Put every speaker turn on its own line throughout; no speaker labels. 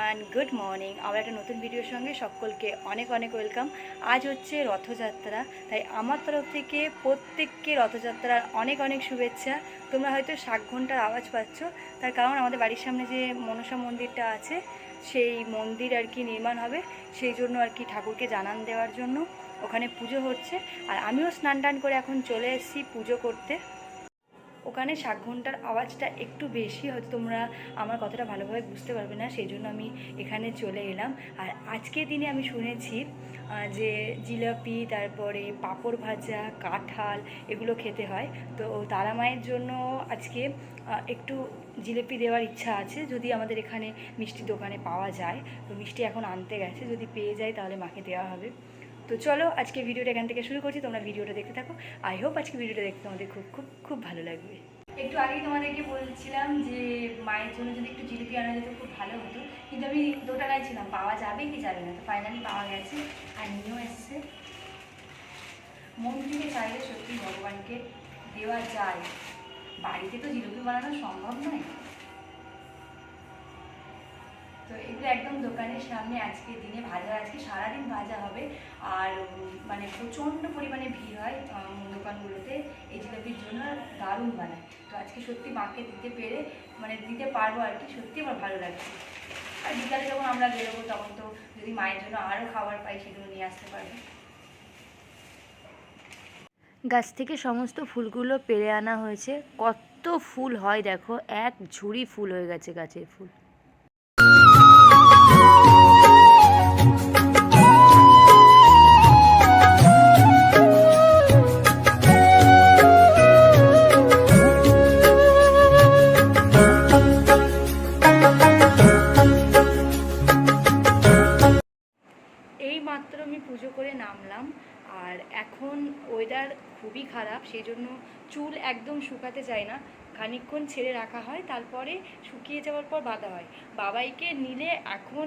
And good morning আবার একটা নতুন ভিডিওর সঙ্গে সকলকে অনেক অনেক ওয়েলকাম আজ হচ্ছে রথযাত্রা, তাই আমার তরফ থেকে প্রত্যেককে রথযাত্রার অনেক অনেক শুভেচ্ছা। তোমরা হয়তো শাক ঘণ্টার আওয়াজ পাচ্ছ, তার কারণ আমাদের বাড়ির সামনে যে মনসা মন্দিরটা আছে, সেই মন্দির আর কি নির্মাণ হবে। সেই জন্য আর কি ঠাকুরকে জানান দেওয়ার জন্য ওখানে পুজো হচ্ছে। আর আমিও স্নান টান করে এখন চলে এসেছি পুজো করতে। ওখানে শাক ঘণ্টার আওয়াজটা একটু বেশি, হয়তো তোমরা আমার কথাটা ভালোভাবে বুঝতে পারবে না সেই জন্য আমি এখানে চলে এলাম। আর আজকের দিনে আমি শুনেছি যে জিলাপি, তারপরে পাঁপড় ভাজা, কাঁঠাল এগুলো খেতে হয়। তো তারা মায়ের জন্য আজকে একটু জিলিপি দেওয়ার ইচ্ছা আছে, যদি আমাদের এখানে মিষ্টি দোকানে পাওয়া যায়। তো মিষ্টি এখন আনতে গেছে, যদি পেয়ে যায় তাহলে মাকে দেওয়া হবে। তো চলো আজকে ভিডিওটা এখান থেকে শুরু করছি, তোমরা ভিডিওটা দেখতে থাকো। আই হোপ আজকে ভিডিওটা দেখতে তোমাদের খুব খুব খুব ভালো লাগবে। একটু আগেই তোমাদেরকে বলছিলাম যে মায়ের জন্য যদি একটু জিলিপি আনা যেত খুব ভালো হতো। কিন্তু আমি দোটানায় ছিলাম, পাওয়া যাবে কি যাবে না? তো ফাইনালি পাওয়া গেছে আর নিয়েও এসছে। মন থেকে চাইলে সত্যি ভগবানকে দেওয়া যায়। বাড়িতে তো জিলিপি বানানো সম্ভব নয়। তো এগুলো একদম দোকানের সামনে আজকে দিনে ভাজা। আজকে সারাদিন ভাজা হবে। আর মানে প্রচণ্ড পরিমাণে ভিড় হয় দোকানগুলোতে। এই জিলাপির জন্য দারুণ বানায়। তো আজকে সত্যি মাকে দিতে পেরে মানে দিতে পারব আর কি, সত্যি আমার ভালো লাগছে। আর বিকালে যখন আমরা বেরোবো, তখন তো যদি মায়ের জন্য আরও খাবার পাই, সেগুলো নিয়ে আসতে পারব। গাছ থেকে সমস্ত ফুলগুলো পেরে আনা হয়েছে। কত ফুল হয় দেখো, এক ঝুড়ি ফুল হয়ে গেছে গাছের ফুল। আর এখন ওয়েদার খুবই খারাপ সেই জন্য চুল একদম শুকাতে চায় না। খানিকক্ষণ ছেড়ে রাখা হয়, তারপরে শুকিয়ে যাওয়ার পর বাঁধা হয়। বাবাইকে নিলে এখন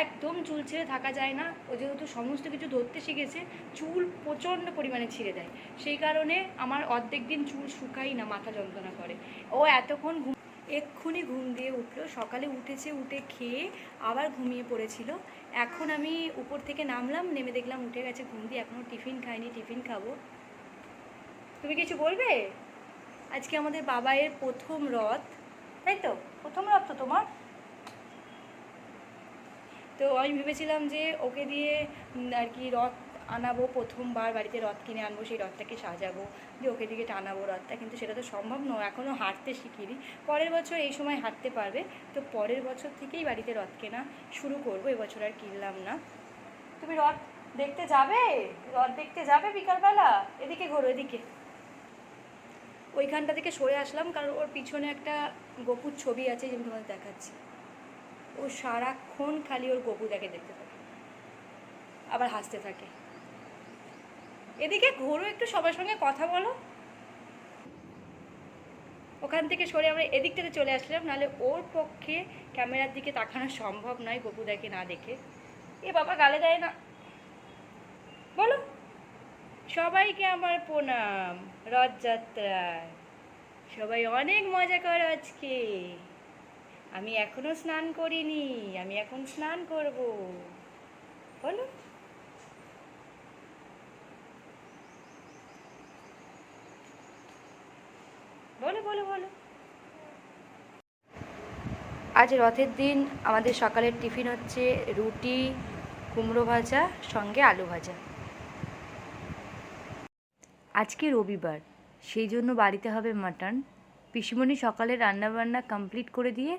একদম চুল ছেড়ে থাকা যায় না। ও যেহেতু সমস্ত কিছু ধরতে শিখেছে, চুল প্রচণ্ড পরিমাণে ছিঁড়ে দেয়। সেই কারণে আমার অর্ধেক দিন চুল শুকাই না, মাথা যন্ত্রণা করে। ও এতক্ষণ ঘুম এক্ষুনি ঘুম দিয়ে উঠল। সকালে উঠেছে, উঠে খেয়ে আবার ঘুমিয়ে পড়েছিল। এখন আমি উপর থেকে নামলাম, নেমে দেখলাম উঠে গেছে ঘুম দিয়ে। এখনও টিফিন খাইনি, টিফিন খাব। তুমি কিছু বলবে? আজকে আমাদের বাবাইয়ের প্রথম রথ, তাই তো? প্রথম রথ তো তোমার? তো আমি ভেবেছিলাম যে ওকে দিয়ে আর কি রথ আনাবো, প্রথমবার বাড়িতে রথ কিনে আনব, সেই রথটাকে সাজাবো, দিয়ে ওকে দিকে টানাবো রথটা, কিন্তু সেটা তো সম্ভব নয় এখনও হাঁটতে শিখিনি। পরের বছর এই সময় হাঁটতে পারবে, তো পরের বছর থেকেই বাড়িতে রথ কেনা শুরু করব, এবছর আর কিনলাম না। তুমি রথ দেখতে যাবে? রথ দেখতে যাবে বিকালবেলা? এদিকে ঘোরো, এদিকে। ওইখানটা থেকে সরে আসলাম, কারণ ওর পিছনে একটা গপুর ছবি আছে যেমন তোমাদের দেখাচ্ছি। ও সারাক্ষণ খালি ওর গপু দেখে দেখতে থাকে, আবার হাসতে থাকে। এদিকে ঘোরো একটু সবার সঙ্গে কথা বলো। ওখান থেকে সরে আমরা এদিকটাতে চলে আসলাম, নাহলে ওর পক্ষে ক্যামেরার দিকে তাকানো সম্ভব নয়, গপু দেখে না দেখে। এ বাবা গালে দেয় না। বলো, সবাইকে আমার প্রণাম, রথযাত্রায়। সবাই অনেক মজা করো আজকে। আমি এখনও স্নান করিনি, আমি এখন স্নান করব। বলো। বলো বলো বলো। আজ রথের দিন, আমাদের সকালের টিফিন হচ্ছে রুটি, কুমড়ো ভাজা, সঙ্গে আলু ভাজা। আজকে রবিবার, সেই জন্য বাড়িতে হবে মাটন। পিসিমণি সকালে রান্নাবান্না কমপ্লিট করে দিয়ে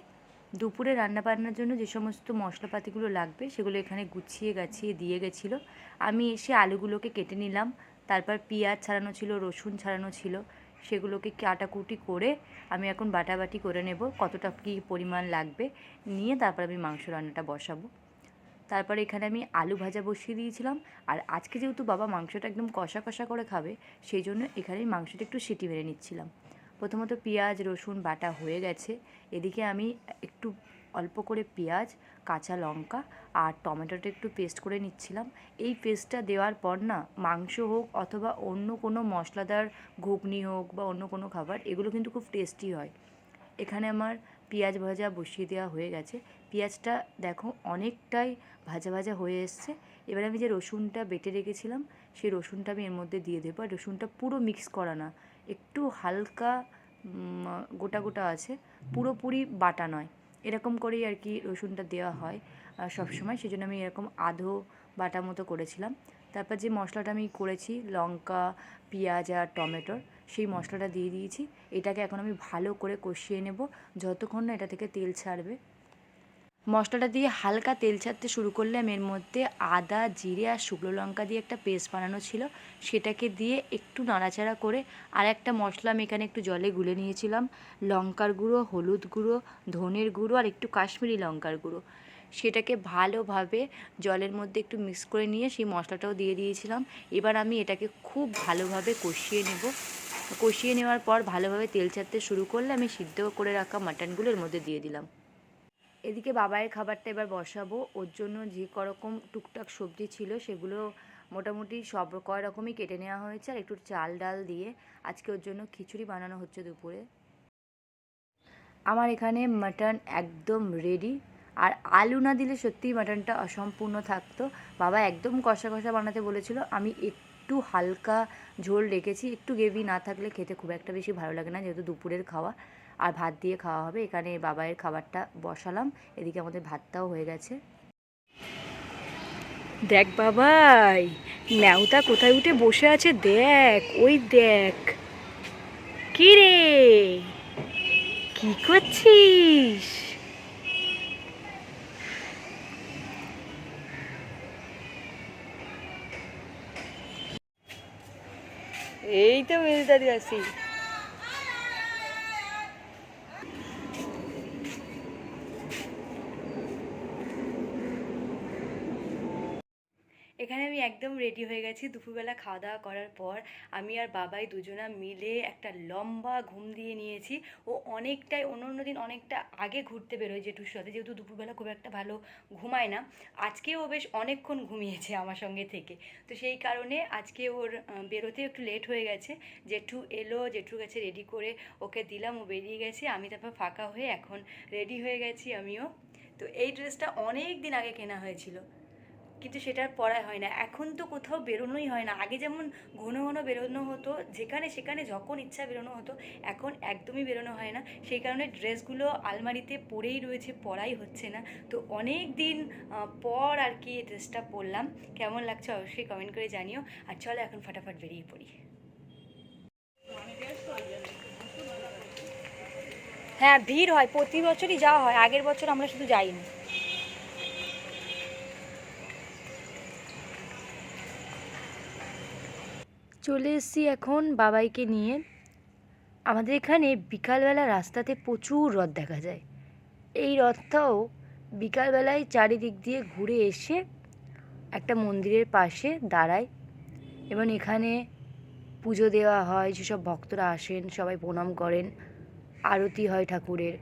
দুপুরে রান্নাবান্নার জন্য যে সমস্ত মশলাপাতিগুলো লাগবে, সেগুলো এখানে গুছিয়ে গাছিয়ে দিয়ে গেছিল। আমি এসে আলুগুলোকে কেটে নিলাম। তারপর পেঁয়াজ ছাড়ানো ছিল, রসুন ছাড়ানো ছিল। সেগুলোকে কাটাকুটি করে আমি এখন বাটাবাটি করে নেব, কতটা কী পরিমাণ লাগবে, নিয়ে তারপর আমি মাংস রান্নাটা বসাবো। তারপরে এখানে আমি আলু ভাজা বসিয়ে দিয়েছিলাম, আর আজকে যেহেতু বাবা মাংসটা একদম কষা কষা করে খাবে, সেই জন্য এখানে মাংসটা একটু সিটি মেরে নিচ্ছিলাম। প্রথমত পেঁয়াজ, রসুন, বাটা হয়ে গেছে, এদিকে আমি একটু অল্প করে পেঁয়াজ, কাঁচা লঙ্কা আর টমেটোটা একটু পেস্ট করে নিচ্ছিলাম। এই পেস্টটা দেওয়ার পর না, মাংস হোক অথবা অন্য কোনো মশলাদার ঘুগনি হোক বা অন্য কোনো খাবার, এগুলো কিন্তু খুব টেস্টি হয়। এখানে আমার পেঁয়াজ ভাজা বসিয়ে দেওয়া হয়ে গেছে। পেঁয়াজটা দেখো অনেকটাই ভাজা ভাজা হয়ে এসছে। এবার আমি যে রসুনটা বেটে রেখেছিলাম, সেই রসুনটা আমি এর মধ্যে দিয়ে দেবো। আর রসুনটা পুরো মিক্স করা না, একটু হালকা গোটা গোটা আছে, পুরোপুরি বাটা নয়। এরকম করেই আর কি রসুনটা দেওয়া হয় সবসময় সেই জন্য আমি এরকম আধো বাটা মতো করেছিলাম। তারপর যে মশলাটা আমি করেছি লঙ্কা পেঁয়াজ আর টমেটোর সেই মশলাটা দিয়ে দিয়েছি। এটাকে এখন আমি ভালো করে কষিয়ে নেব। যতক্ষণ না এটা থেকে তেল ছাড়বে মশলাটা দিয়ে হালকা তেল ছাড়তে শুরু করলাম। এর মধ্যে আদা, জিরে আর শুকনো লঙ্কা দিয়ে একটা পেস্ট বানানো ছিল। সেটাকে দিয়ে একটু নাড়াচাড়া করে আর একটা মশলা আমি এখানে একটু জলে গুলে নিয়েছিলাম। লঙ্কার গুঁড়ো, হলুদ গুঁড়ো, ধনের গুঁড়ো আর একটু কাশ্মীরি লঙ্কার গুঁড়ো। সেটাকে ভালোভাবে জলের মধ্যে একটু মিক্স করে নিয়ে সেই মশলাটাও দিয়ে দিয়েছিলাম। এবার আমি এটাকে খুব ভালোভাবে কষিয়ে নেব। কষিয়ে নেওয়ার পর ভালোভাবে তেল ছাড়তে শুরু করলে আমি সিদ্ধ করে রাখা মাটনগুলো এর মধ্যে দিয়ে দিলাম। এদিকে বাবায়ের খাবারটা এবার বসাবো। ওর জন্য যে করকম টুকটাক সবজি ছিল সেগুলো মোটামুটি সব কয় রকমই কেটে নেওয়া হয়েছে। আর একটু চাল ডাল দিয়ে আজকে ওর জন্য খিচুড়ি বানানো হচ্ছে দুপুরে। আমার এখানে মাটন একদম রেডি আর আলু না দিলে সত্যিই মাটনটা অসম্পূর্ণ থাকতো। বাবা একদম কষা কষা বানাতে বলেছিল। আমি একটু হালকা ঝোল রেখেছি। একটু গ্রেভি না থাকলে খেতে খুব একটা বেশি ভালো লাগে না, যেহেতু দুপুরের খাওয়া। আর ভাত দিয়ে খাওয়া হবে। এখানে বাবায়ের খাবারটা বসালাম। এদিকে আমাদের ভাতটাও হয়ে গেছে। দেখ বাবাই ন্যাওতা কোথায় উঠে বসে আছে দেখ, ওই দেখ। কি রে? কি করছিস? এই তো মেজদারি আছি এখানে আমি একদম রেডি হয়ে গেছি। দুপুরবেলা খাওয়া দাওয়া করার পর আমি আর বাবাই দুজনা মিলে একটা লম্বা ঘুম দিয়ে নিয়েছি। ও অনেকটাই, অন্য অন্য দিন অনেকটা আগে ঘুরতে বেরোয় জেঠুর সাথে, যেহেতু দুপুরবেলা খুব একটা ভালো ঘুমায় না। আজকে ও বেশ অনেকক্ষণ ঘুমিয়েছে আমার সঙ্গে থেকে। তো সেই কারণে আজকে ওর বেরোতে একটু লেট হয়ে গেছে। জেঠু এলো, জেঠুর কাছে রেডি করে ওকে দিলাম, ও বেরিয়ে গেছে। আমি তারপর ফাঁকা হয়ে এখন রেডি হয়ে গেছি আমিও। তো এই ড্রেসটা অনেক দিন আগে কেনা হয়েছিল। কিন্তু সেটার পরাই হয় না। এখন তো কোথাও বেরোনোই হয় না। আগে যেমন ঘন ঘন বেরোনো হতো, যেখানে সেখানে যখন ইচ্ছা বেরোনো হতো, এখন একদমই বেরোনো হয় না। সেই কারণে ড্রেসগুলো আলমারিতে পরেই রয়েছে, পরাই হচ্ছে না। তো অনেক দিন পর আর কি এই ড্রেসটা পরলাম। কেমন লাগছে অবশ্যই কমেন্ট করে জানিও। আর চলো এখন ফাটাফাট বেরিয়ে পড়ি। হ্যাঁ ভিড় হয়। প্রতি বছরই যাওয়া হয়। আগের বছর আমরা শুধু যাইনি। চলে এসেছি এখন বাবাইকে নিয়ে। আমাদের এখানে বিকালবেলা রাস্তাতে প্রচুর রথ দেখা যায়। এই রথটাও বিকালবেলায় চারিদিক দিয়ে ঘুরে এসে একটা মন্দিরের পাশে দাঁড়ায় এবং এখানে পুজো দেওয়া হয়, যেসব ভক্তরা আসেন, সবাই প্রণাম করেন, আরতি হয় ঠাকুরের।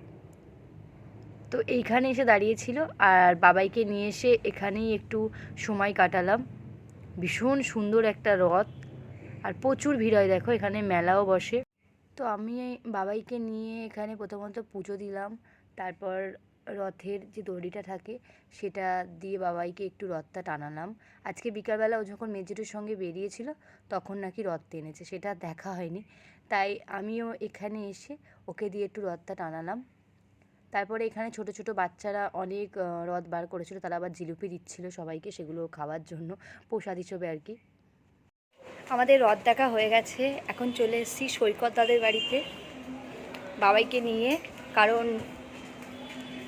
তো এইখানে এসে দাঁড়িয়েছিল আর বাবাইকে নিয়ে এসে এখানেই একটু সময় কাটালাম। ভীষণ সুন্দর একটা রথ। আর প্রচুর ভিড় হয়, দেখো এখানে মেলাও বসে। তো আমি বাবাইকে নিয়ে এখানে প্রথমত পুজো দিলাম, তারপর রথের যে দড়িটা থাকে, সেটা দিয়ে বাবাইকে একটু রথটা টানালাম। আজকে বিকালবেলা ও যখন মেজেটের সঙ্গে বেরিয়েছিল, তখন নাকি রথ টেনেছে, সেটা দেখা হয়নি। তাই আমিও এখানে এসে ওকে দিয়ে একটু রথটা টানালাম। তারপরে এখানে ছোট ছোট বাচ্চারা অনেক রথ বার করেছিল, তারা আবার জিলিপি দিচ্ছিল সবাইকে সেগুলো খাওয়ার জন্য, প্রসাদ হিসেবে আর কি। আমাদের রথ দেখা হয়ে গেছে। এখন চলে এসেছি সৈকত দাদের বাড়িতে। বাবাইকে নিয়ে, কারণ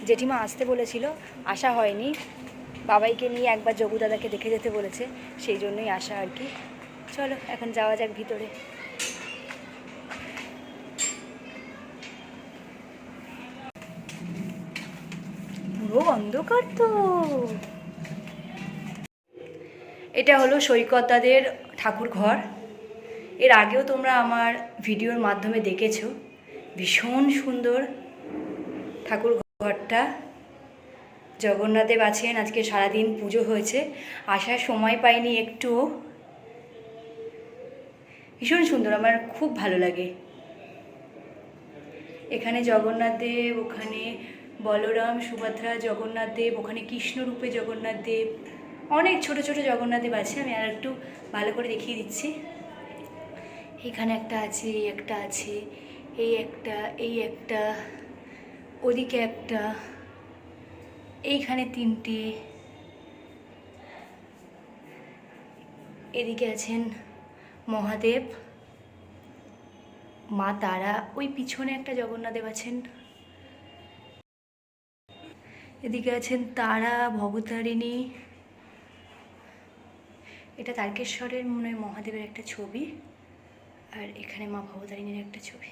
জেঠিমা আসতে বলেছিল, আসা হয়নি। বাবাইকে নিয়ে একবার যোগু দাদাকে দেখে যেতে বলেছে, সেই জন্যই আসা আর কি। চলো, এখন যাওয়া যাক ভিতরে। পুরো অন্ধকার তো। এটা হলো সৈকত দাদের ঠাকুর ঘর এর আগেও তোমরা আমার ভিডিওর মাধ্যমে দেখেছ ভীষণ সুন্দর ঠাকুর ঘরটা জগন্নাথদেব আছেন, আজকে সারাদিন পুজো হয়েছে, আসার সময় পাইনি একটুও ভীষণ সুন্দর, আমার খুব ভালো লাগে। এখানে জগন্নাথদেব, ওখানে বলরাম, সুভদ্রা, জগন্নাথদেব, ওখানে কৃষ্ণরূপে জগন্নাথ দেব অনেক ছোট ছোট জগন্নাথ দেব আছে, আমি আর একটু ভালো করে দেখিয়ে দিচ্ছি। এখানে একটা আছে, এই একটা আছে, এই একটা এই একটা, ওদিকে একটা, এইখানে তিনটে, এদিকে আছেন মহাদেব, মা তারা, ওই পিছনে একটা জগন্নাথদেব আছেন। এদিকে আছেন তারা, ভবতারিণী এটা তারকেশ্বরের মনে হয় মহাদেবের একটা ছবি, আর এখানে মা ভবতারিণীর একটা ছবি।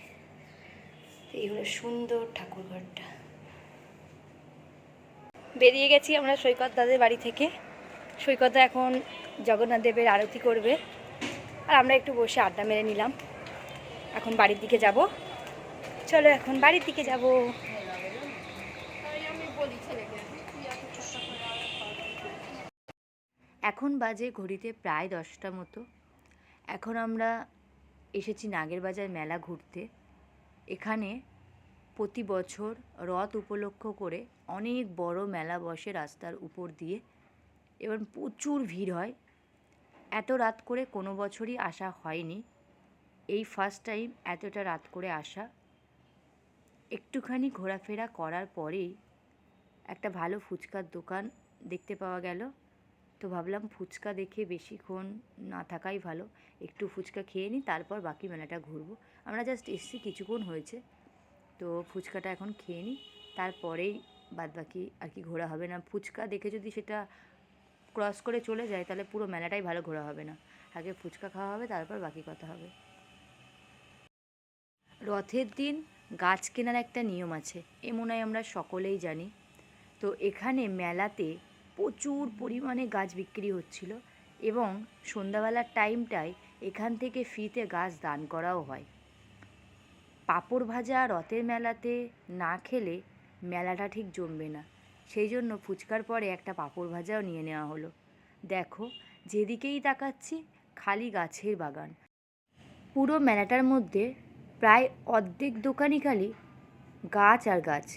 এই হলো সুন্দর ঠাকুরঘরটা বেরিয়ে গেছি আমরা সৈকত দাদের বাড়ি থেকে। সৈকতদা এখন জগন্নাথ দেবের আরতি করবে, আর আমরা একটু বসে আড্ডা মেরে নিলাম। এখন বাড়ির দিকে যাব। চলো এখন বাড়ির দিকে যাব। এখন বাজে ঘড়িতে প্রায় দশটা মতো। এখন আমরা এসেছি নাগের বাজার মেলা ঘুরতে। এখানে প্রতি বছর রথ উপলক্ষ করে অনেক বড় মেলা বসে রাস্তার উপর দিয়ে। এবং প্রচুর ভিড় হয়। এত রাত করে কোনো বছরই আসা হয়নি। এই ফার্স্ট টাইম এতটা রাত করে আসা। একটুখানি ঘোরাফেরা করার পরেই একটা ভালো ফুচকার দোকান দেখতে পাওয়া গেল। তো ভাবলাম ফুচকা দেখে বেশিক্ষণ না থাকাই ভালো। একটু ফুচকা খেয়ে নিই, তারপর বাকি মেলাটা ঘুরবো। আমরা জাস্ট এসছি, কিছুক্ষণ হয়েছে। তো ফুচকাটা এখন খেয়ে নিই, তারপরেই বাদবাকি আর কি ঘোরা হবে না। ফুচকা দেখে যদি সেটা ক্রস করে চলে যায়, তাহলে পুরো মেলাটাই ভালো ঘোরা হবে না। আগে ফুচকা খাওয়া হবে, তারপর বাকি কথা হবে। রথের দিন গাছ কেনার একটা নিয়ম আছে, এ মনে হয় আমরা সকলেই জানি। তো এখানে মেলাতে প্রচুর পরিমাণে গাছ বিক্রি হচ্ছিল এবং সন্ধ্যাবেলার টাইমটায় এখান থেকে ফ্রিতে গাছ দান করাও হয়। পাঁপড় ভাজা রথের মেলাতে না খেলে মেলাটা ঠিক জমবে না। সেই জন্য ফুচকার পরে একটা পাঁপড় ভাজাও নিয়ে নেওয়া হলো। দেখো, যেদিকেই তাকাচ্ছি, খালি গাছের বাগান। পুরো মেলাটার মধ্যে প্রায় অর্ধেক দোকানই খালি গাছ আর গাছ।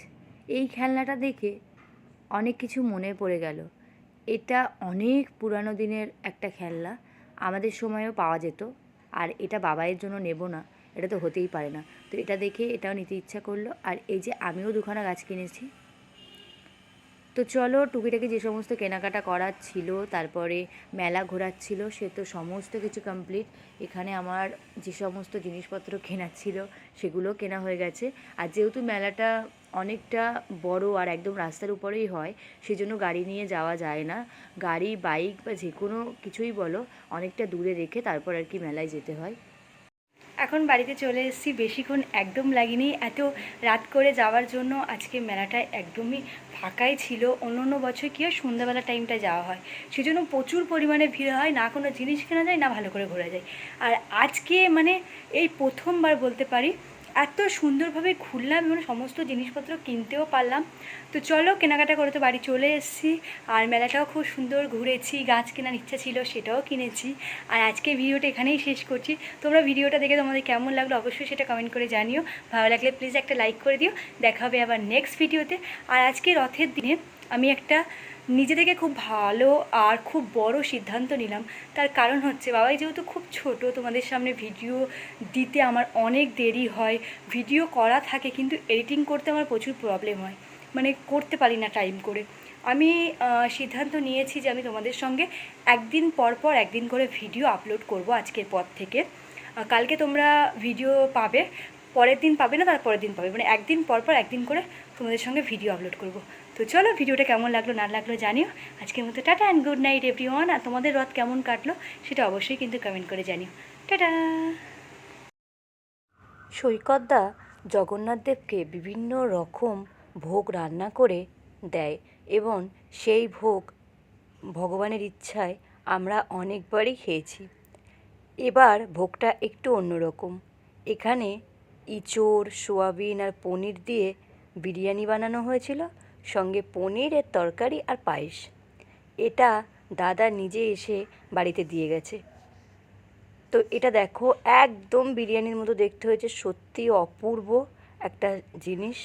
এই খেলনাটা দেখে অনেক কিছু মনে পড়ে গেল। এটা অনেক পুরানো দিনের একটা খেলনা, আমাদের সময়ও পাওয়া যেত, আর এটা বাবাইয়ের জন্য নেব না, এটা তো হতেই পারে না। তো এটা দেখে এটাও নিতে ইচ্ছা করল, আর এই যে আমিও দুখানা গাছ কিনেছি। তো চলো টুকিটাকি যে সমস্ত কেনাকাটা করার ছিল, তারপরে মেলা ঘোরার ছিল সে তো সমস্ত কিছু কমপ্লিট এখানে আমার যে সমস্ত জিনিসপত্র কেনার ছিল, সেগুলো কেনা হয়ে গেছে। আর যেহেতু মেলাটা অনেকটা বড় আর একদম রাস্তার উপরেই হয়, সেজন্য গাড়ি নিয়ে যাওয়া যায় না। গাড়ি, বাইক বা যে কোনো কিছুই বলো, অনেকটা দূরে রেখে তারপর আর কি মেলায় যেতে হয়। এখন বাড়িতে চলে এসেছি, বেশিক্ষণ একদম লাগেনি। এত রাত করে যাওয়ার জন্য আজকে মেলাটা একদমই ফাঁকাই ছিল। অন্য অন্য বছর কী হয়, সন্ধ্যাবেলা টাইমটা যাওয়া হয়। সেজন্য প্রচুর পরিমাণে ভিড় হয়, না কোনো জিনিস কেনা যায়, না ভালো করে ঘোরা যায়। আর আজকে মানে এই প্রথমবার বলতে পারি এত সুন্দরভাবে ঘুরলাম এবং সমস্ত জিনিসপত্র কিনতেও পারলাম। তো চলো কেনাকাটা করে তো বাড়ি চলে এসেছি। আর মেলাটাও খুব সুন্দর, ঘুরেছি, গাছ কেনার ইচ্ছা ছিল সেটাও কিনেছি। আর আজকে ভিডিওটা এখানেই শেষ করছি। তোমরা ভিডিওটা দেখে তোমাদের কেমন লাগল অবশ্যই সেটা কমেন্ট করে জানিও। ভালো লাগলে প্লিজ একটা লাইক করে দিও। দেখা হবে আবার নেক্সট ভিডিওতে আর আজকে রথের দিনে আমি একটা নিজে থেকে খুব ভালো আর খুব বড় সিদ্ধান্ত নিলাম। তার কারণ হচ্ছে বাবাই যেহেতু খুব ছোট, তোমাদের সামনে ভিডিও দিতে আমার অনেক দেরি হয়। ভিডিও করা থাকে, কিন্তু এডিটিং করতে আমার প্রচুর প্রবলেম হয়। মানে করতে পারি না টাইম করে। আমি সিদ্ধান্ত নিয়েছি যে আমি তোমাদের সঙ্গে একদিন পর পর একদিন করে ভিডিও আপলোড করব আজকের পর থেকে। কালকে তোমরা ভিডিও পাবে, পরের দিন পাবে না তার পরের দিন পাবে। মানে একদিন পর পর একদিন করে তোমাদের সঙ্গে ভিডিও আপলোড করব। তো চলো ভিডিওটা কেমন লাগল, না লাগল জানিও। আজকের মতো tata and good night everyone আর তোমাদের রথ কেমন কাটলো, সেটা অবশ্যই কিন্তু কমেন্ট করে জানিও। টাটা! সৈকতদা জগন্নাথ দেবকে বিভিন্ন রকম ভোগ রান্না করে দেয় এবং সেই ভোগ ভগবানের ইচ্ছায় আমরা অনেকবারই খেয়েছি। এবার ভোগটা একটু অন্যরকম এখানে ইঁচড়, সোয়াবিন আর পনির দিয়ে বিরিয়ানি বানানো হয়েছিল। সঙ্গে পনিরের তরকারি আর পায়েস। এটা দাদা নিজে এসে বাড়িতে দিয়ে গেছে। তো এটা দেখো, একদম বিরিয়ানির মতো দেখতে হয়েছে। সত্যি অপূর্ব
একটা জিনিস।